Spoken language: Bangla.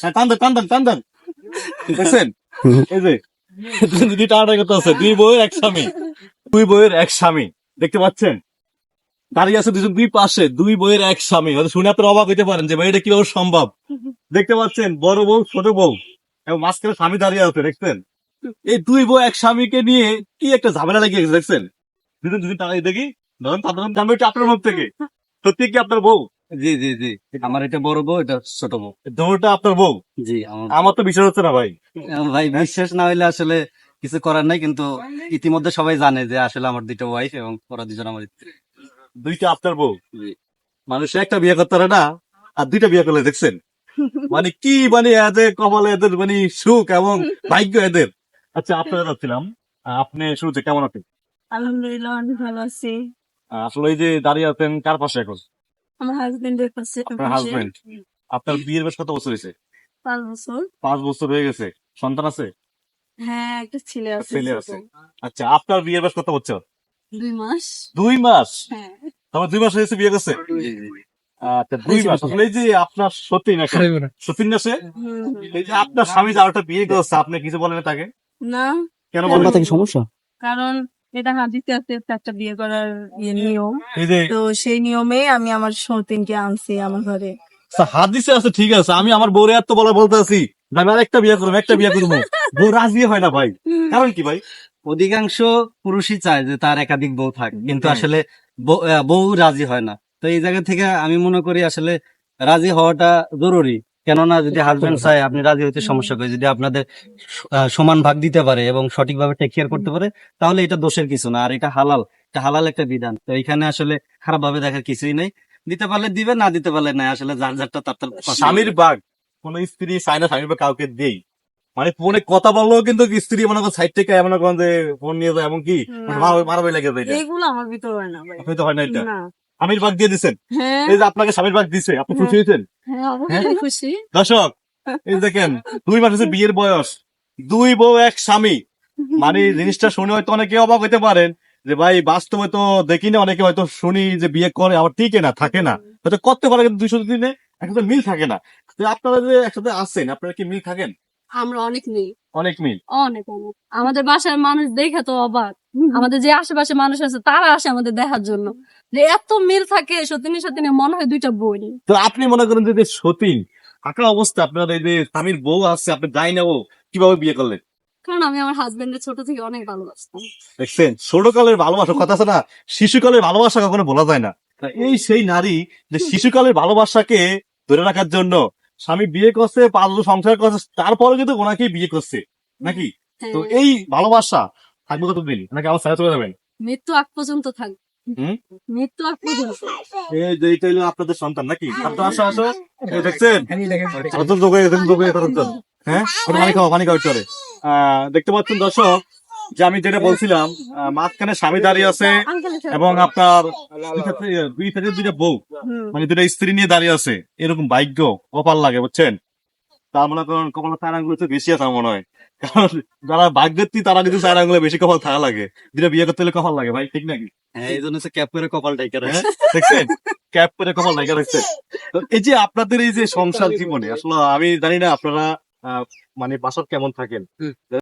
হ্যাঁ, দেখছেন? এই যে টানাটানি করতে আছে দুই বউয়ের এক স্বামী। দুই বউয়ের এক স্বামী দেখতে পাচ্ছেন? দাঁড়িয়ে আছে দুজন দুই পাশে দুই বউয়ের এক স্বামী। হয়তো শুনে আপনারা অবাক হইতে পারেন যে ভাই এটা কীভাবে সম্ভব। দেখতে পাচ্ছেন বড় বউ ছোট বউ এবং মাঝখানে স্বামী দাঁড়িয়ে আছে দেখছেন? এই দুই বউ এক স্বামীকে নিয়ে কি একটা ঝামেলা লাগিয়ে গেছে দেখছেন? দুজন দুজন টাকা দেখি ধরুন দাম আপনার মুখ থেকে। সত্যি কি আপনার বউ? জি জি জি। আমার এটা বড় বউ এটা ছোট বউ। দৌড়টা আপনার বউ? জি আমার আমার তো বিশ্বাস হচ্ছে না ভাই। ভাই বিশ্বাস না হইলে আসলে কিছু করার নাই কিন্তু ইতিমধ্যে সবাই জানে যে আসলে আমার দুইটা ওয়াইফ এবং ওরা দুজন আমার স্ত্রী। দুইটা আপনার বউ? মানুষ একটা বিয়ে করতে পারে না আর দুইটা বিয়ে করলে দেখছেন? মানে কি মানে এদের কপালে এদের মানে সুখ এবং ভাগ্য এদের? আচ্ছা আপনারা যাচ্ছিলাম। আপনি শুরুতে কেমন আছেন? আলহামদুলিল্লাহ অনেক ভালো আছি। আসলে এই যে দাঁড়িয়ে আছেন কার পাশে এখন? আমার হাজবেন্ডের পাশে আপনার হাজবেন্ড আপনার বিয়ের বেশ কত বছর হয়েছে? পাঁচ বছর। পাঁচ বছর হয়ে গেছে। সন্তান আছে? হ্যাঁ একটা ছেলে আছে ছেলে আছে। আচ্ছা আপনার বিয়ের বেশ কত বছর? দুই মাস। দুই মাস? হ্যাঁ। তোমার দুই মাস হয়েছে বিয়ে করছে? আচ্ছা দুই মাস। আসলে যে আপনার সত্যি না সত্যি না সে। এই যে আপনার স্বামী যে আরেকটা বিয়ে করছে আপনি কিছু বলেন তাকে না। কেন বলেন? না? সমস্যা? কারণ এটা হাদিতে আছে একটা বিয়ে করার ইয়ে নিয়ম। তো সেই নিয়মে আমি আমার সতীনকে আনছি আমার ঘরে। আচ্ছা, হাদিসে আছে ঠিক আছে। আমি আমার বউরে এত বলা বলতে আছি আমি আর একটা বিয়ে করব একটা বিয়ে করব বউ রাজি হয় না ভাই। কারণ কি ভাই? অধিকাংশ পুরুষই চায় যে তার একাধিক বউ থাক কিন্তু হ্যাঁ। আসলে বউ বউ রাজি হয় না। তো এই জায়গা থেকে আমি মনে করি আসলে রাজি হওয়াটা জরুরি। কেননা যদি হাজবেন্ড চায় আপনি রাজি হইতে সমস্যা করে। যদি আপনাদের সমান ভাগ দিতে পারে এবং সঠিকভাবে টেক কেয়ার করতে পারে তাহলে এটা দোষের কিছু না। আর এটা হালাল। এটা হালাল একটা বিধান। তো এখানে আসলে খারাপ ভাবে দেখার কিছুই নেই। দিতে পারলে দিবে না দিতে পারলে না আসলে যার যারটা তার তার স্বামীর বাঘ কোন স্ত্রী চায় না স্বামীর কাউকে দেই। মানে ফোনে কথা বললেও কিন্তু স্ত্রী মনে করেন সাইড থেকে এমন করেন যে ফোন নিয়ে যায় এমন কি না। মারামারি লাগে যায় এটা। আমার ভিতরে হয় না হয় না এটা? না। স্বামীর বাঘ দিয়ে দিচ্ছেন হ্যাঁ। এই যে আপনাকে স্বামীর বাঘ দিছে আপনি খুশি হয়েছেন? হ্যাঁ খুশি। দর্শক এই যে দেখেন দুই মাস হচ্ছে বিয়ের বয়স। দুই বউ এক স্বামী। মানে জিনিসটা শুনে হয়তো অনেকে অবাক হইতে পারেন যে ভাই বাস্তবে তো দেখি না অনেকে হয়তো শুনি যে বিয়ে করে আবার টিকে না থাকে না। হয়তো করতে পারে কিন্তু দুইশো দিনে একসাথে মিল থাকে না। আপনারা যে একসাথে আসছেন আপনারা কি মিল থাকেন? আমরা অনেক নেই অনেক মিল। অনেক অনেক। আমাদের বাসার মানুষ দেখে তো অবাক। আমাদের যে আশেপাশে মানুষ আছে তারা আসে আমাদের দেখার জন্য। যে এত মিল থাকে সত্যিনি সত্যিনি মনে হয় দুইটা বই তো আপনি মনে করেন যে যে সতীন থাকা অবস্থা আপনার এই যে স্বামীর বউ আছে আপনি যাই না ও কীভাবে বিয়ে করলেন? কারণ আমি আমার হাজবেন্ডের ছোট থেকে অনেক ভালোবাসতাম। দেখছেন ছোটকালের ভালোবাসা কথা আছে না শিশুকালের ভালোবাসা কখনো বলা যায় না। এই সেই নারী যে শিশুকালের ভালোবাসাকে ধরে রাখার জন্য স্বামী বিয়ে করছে পাঁচ বছর সংসার করছে তারপরে কিন্তু ওনাকে বিয়ে করছে নাকি? তো হ্যাঁ, এই ভালোবাসা থাকবে কতদিন? নাকি আমার সাথে চলে যাবেন? মৃত্যু আগ পর্যন্ত থাকবে হুম? মৃত্যু আগ পর্যন্ত। এই যে এইটা হলো আপনাদের সন্তান নাকি? আপনার আসো আসো। দেখছেন? কত যোগ হয়ে যোগ হয়ে। গেছেন পানি খাওয়া পানি খাওয়া চলে। আহ, দেখতে পাচ্ছেন দর্শক যে আমি যেটা বলছিলাম মাঝখানে স্বামী দাঁড়িয়ে আছে এবং আপনার দুই থেকে দুইটা বউ মানে দুইটা স্ত্রী নিয়ে দাঁড়িয়ে আছে। এরকম ভাগ্য কপাল লাগে বুঝছেন? তার মনে করেন কপাল চার আঙ্গুল বেশি আছে মনে হয়। কারণ যারা ভাগ্যের তারা কিন্তু চার আঙ্গুলে বেশি কপাল থাকা লাগে। যেটা বিয়ে করতে হলে কপাল লাগে ভাই ঠিক নাকি? হ্যাঁ এই জন্য হচ্ছে ক্যাপ করে কপাল ডাইকার হ্যাঁ দেখছেন? ক্যাপ করে কপাল লাগে দেখছেন? তো এই যে আপনাদের এই যে সংসার জীবনে আসলে আমি জানি না আপনারা আহ, মানে বাসর কেমন থাকেন।